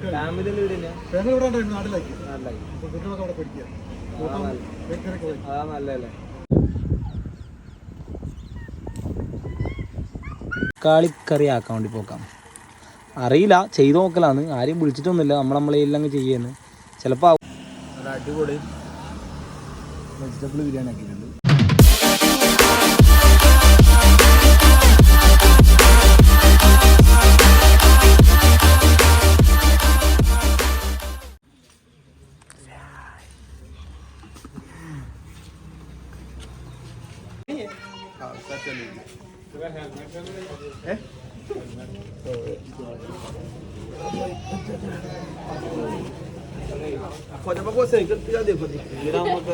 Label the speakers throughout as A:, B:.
A: നിൽക്കുക
B: ഫാമിലിയിൽ വീടില്ല
A: ഞങ്ങൾ ഇവിടെ ഉണ്ടായിരുന്നു നാട്ടിലേക്ക്.
B: നല്ലായി
A: അപ്പോൾ കുട്ടികളൊക്കെ അവിടെ പഠിക്കുക.
B: അതാ നല്ല
A: ബേക്കറിക്ക്
B: നല്ലല്ലേ
C: കാളിക്കറി ആക്കാൻ വേണ്ടി പോക്കാം. അറിയില്ല ചെയ്ത് നോക്കലാന്ന് ആരെയും വിളിച്ചിട്ടൊന്നുമില്ല. നമ്മൾ നമ്മളെ എല്ലാം ചെയ്യുന്നു ചിലപ്പോൾ
B: അടിപൊളി.
C: വെജിറ്റബിൾ ബിരിയാണി ആക്കിയിട്ടുണ്ട്.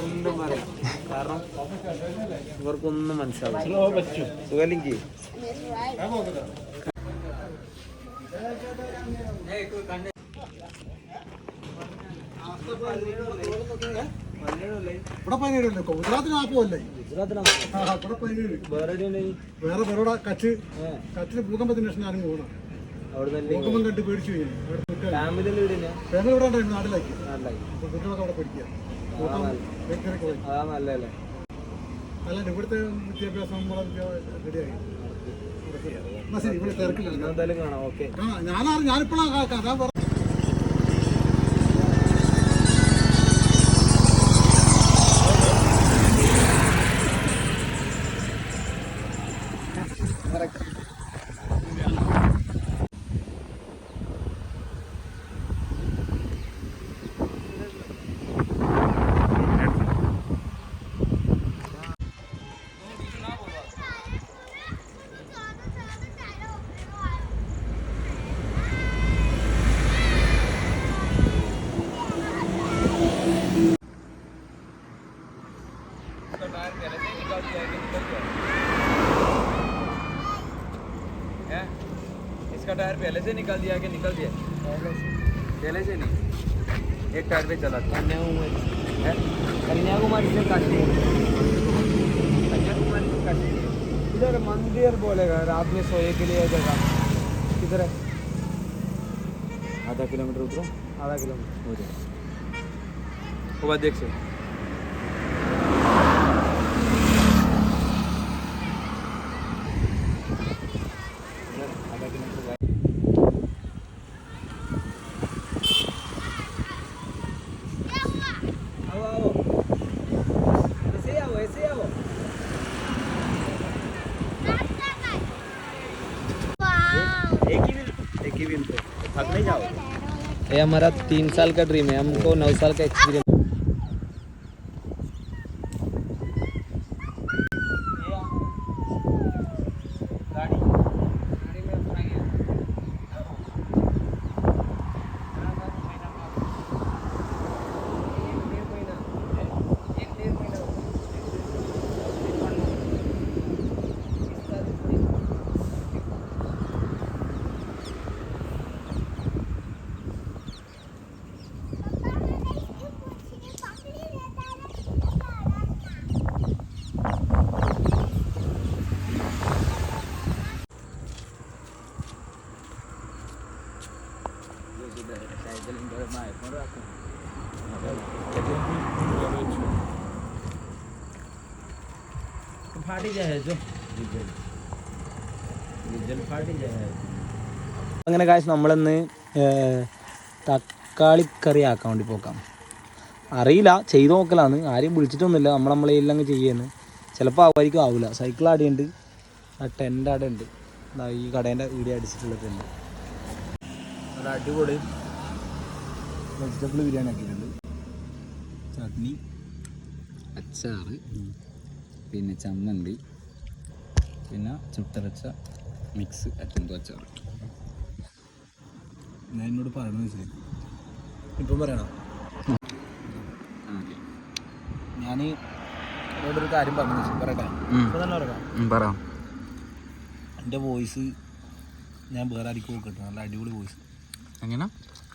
B: എന്തും പറയാം കാരണം ഇവർക്കൊന്നും മനസ്സിലാവും സുഖലിക്ക്
A: ഇവിടെ ഗുജറാത്തിന് ആ പതിനേഴ്.
B: വേറെ എവിടെയുണ്ടായി?
A: വേറെ വേറെ കച്ച് കച്ചിന് ഭൂകമ്പത്തിന് ശേഷം ഞാനും പോകണം
B: അവിടെ നല്ല
A: ഭൂകമ്പം കണ്ട് പേടിച്ചു പോയി. അവിടെ നിൽക്കുക
B: ഫാമിലിയിൽ വീടില്ല
A: ഞങ്ങൾ ഇവിടെ ഉണ്ടായിരുന്നു നാട്ടിലേക്ക്. അപ്പോൾ കുട്ടികളൊക്കെ അവിടെ പഠിക്കുക.
B: അതാ നല്ല
A: ബേക്കറിക്ക് പോയി
B: അതാ നല്ലല്ലേ
A: അല്ല ഇവിടുത്തെ വിദ്യാഭ്യാസം നമ്മളെ റെഡിയായി. എന്നാ ശരി ഇവിടെ തിരക്കില്ല.
B: എന്നാ കാണാം. ഓക്കെ.
A: ആ ഞാനാ ഞാനിപ്പോഴാണ് കഥ
B: टायर पहले से निकल दिया कि निकल दिया? पहले से नहीं। एक टायर पे चला था
C: कन्याकुमारी। कन्याकुमारी से काश्मीर
B: कन्याकुमारी से काश्मीर इधर मंदिर बोलेगा रात में सोए के लिए जगह किधर है?
C: आधा किलोमीटर उतरो।
B: आधा किलोमीटर।
C: हो जाए।
B: वो बात देख
C: सकते थक नहीं जाओ
B: ये हमारा तीन साल का ड्रीम है, हमको नौ साल का एक्सपीरियंस
C: അങ്ങനെ കാശ് നമ്മളിന്ന് തക്കാളിക്കറി ആക്കാൻ വേണ്ടി പോക്കാം. അറിയില്ല ചെയ്ത് നോക്കലാണ്. ആരെയും വിളിച്ചിട്ടൊന്നുമില്ല. നമ്മൾ നമ്മളെ എല്ലാം ചെയ്യുന്നു. ചിലപ്പോൾ ആവായിരിക്കും ആവില്ല സൈക്കിൾ ആടെയുണ്ട് ആ ടെന്റ് ആടെ ഉണ്ട്. ഈ കടേന്റെ ഇവിടെ അടിച്ചിട്ടുള്ള ടെന്റ്
B: നല്ല അടിപൊളി
C: വെജിറ്റബിൾ ബിരിയാണി ആക്കിയിട്ടുണ്ട്. ചട്നി.
D: അച്ചാറ്. പിന്നെ ചമ്മന്തി. പിന്നെ ചുട്ടരച്ച മിക്സ് എന്തോ അച്ചാറ്.
C: ഞാൻ എന്നോട് പറയണമെന്ന് വെച്ചാൽ ഇപ്പം പറയണം? ഞാൻ എന്നോടൊരു കാര്യം പറഞ്ഞു പറയട്ടെ. പറയാം
D: പറ.
C: എന്റെ വോയിസ് ഞാൻ വേറെ ആർക്കും കേട്ടോ നല്ല അടിപൊളി വോയിസ്.
D: എങ്ങനെ?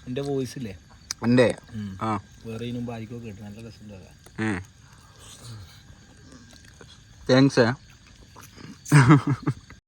C: എന്റെ വോയിസ് ഇല്ലേ
D: എന്റെ ആ.
C: വേറെ ഇതിന് ആർക്കും കേട്ടു. നല്ല രസമുണ്ട് കേൾക്കാൻ.
D: താങ്ക്സ്